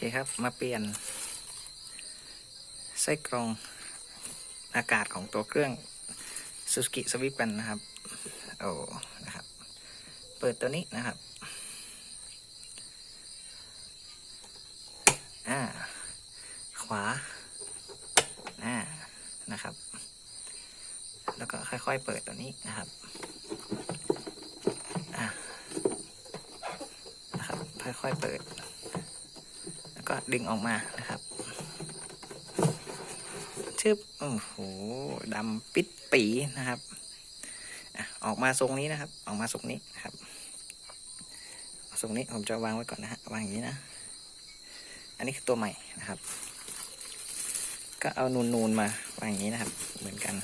เคครับ มาเปลี่ยน ไส้กรองอากาศของตัวเครื่อง Suzuki Swift กันนะครับ โอ้นะครับ เปิดตัวนี้นะครับ อ่า ขวา อ่า นะครับ แล้วก็ค่อยๆเปิดตัวนี้นะครับอ่านะครับค่อยๆเปิด ก็ดึงออกมานะครับชึบโอ้โหดำปิดปีนะครับออกมาทรงนี้นะครับ ออกมาทรงนี้นะครับทรงนี้ผมจะวางไว้ก่อนนะฮะวางอย่างนี้นะ อันนี้คือตัวใหม่นะครับ ก็เอานูนๆมาวางอย่างนี้นะครับ เหมือนกัน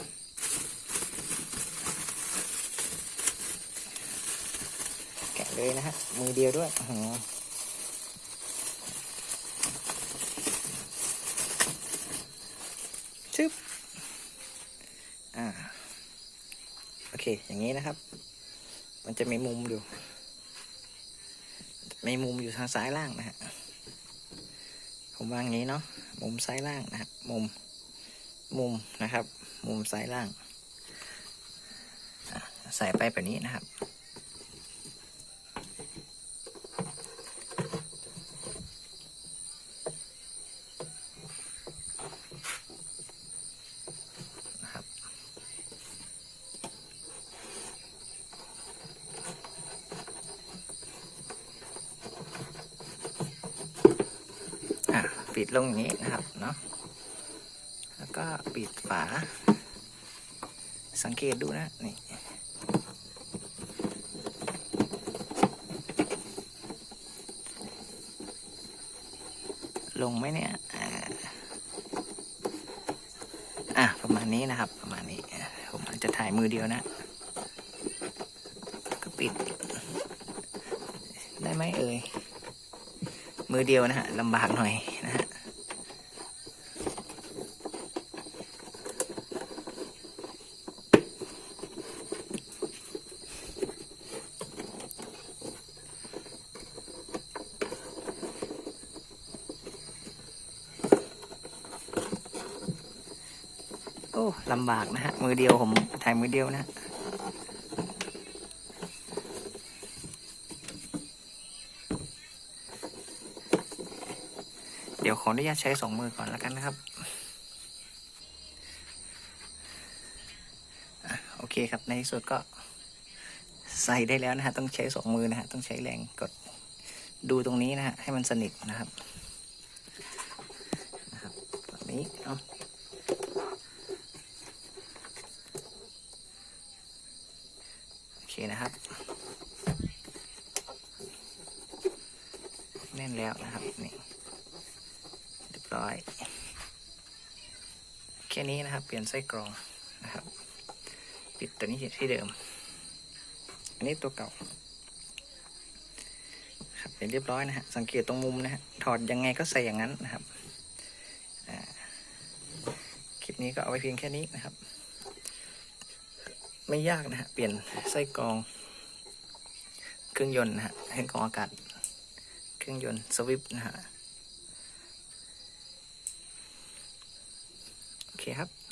แกะเลยนะฮะมือเดียวด้วยอื้อหือ ชึบอ่าโอเค อย่างนี้นะครับ มันจะมีมุมอยู่มีมุมอยู่ทางซ้ายล่างนะฮะผมวางงี้เนาะมุมซ้ายล่างนะครับมุมมุมนะครับ มุมซ้ายล่างใส่ไปแบบนี้นะครับ อะ ปิดลงอย่างนี้นะครับเนาะแล้วก็ปิดฝา สังเกตดูนะนี่ลงไหมเนี่ยอ่าอะประมาณนี้นะครับ ประมาณนี้ ผมอาจจะถ่ายมือเดียวนะ ก็ปิด ได้ไหมเอ่ย มือเดียวนะฮะลำบากหน่อยนะฮะ ลำบากนะฮะ มือเดียวผมถ่ายมือเดียวนะเดี๋ยวขออนุญาตใช้สองมือก่อนแล้วกันนะครับอโอเคครับในที่สุดก็ใส่ได้แล้วนะฮะ ต้องใช้สองมือนะฮะ ต้องใช้แรงกดดูตรงนี้นะฮะ ให้มันสนิทนะครับนะครับแบบนี้เนาะโอ เคนะครับ แน่นแล้วนะครับนี่เรียบร้อย แค่นี้นะครับ เปลี่ยนไส้กรองนะครับ ปิดตัวนี้ที่เดิม อันนี้ตัวเก่าครับเป็นเรียบร้อยนะฮะสังเกตตรงมุมนะฮะถอดยังไงก็ใส่อย่างนั้นนะครับคลิปนี้ก็เอาไว้เพียงแค่นี้นะครับ ไม่ยากนะฮะ เปลี่ยนไส้กรองเครื่องยนต์นะฮะให้กรองอากาศเครื่องยนต์สวิปนะฮะ โอเคครับ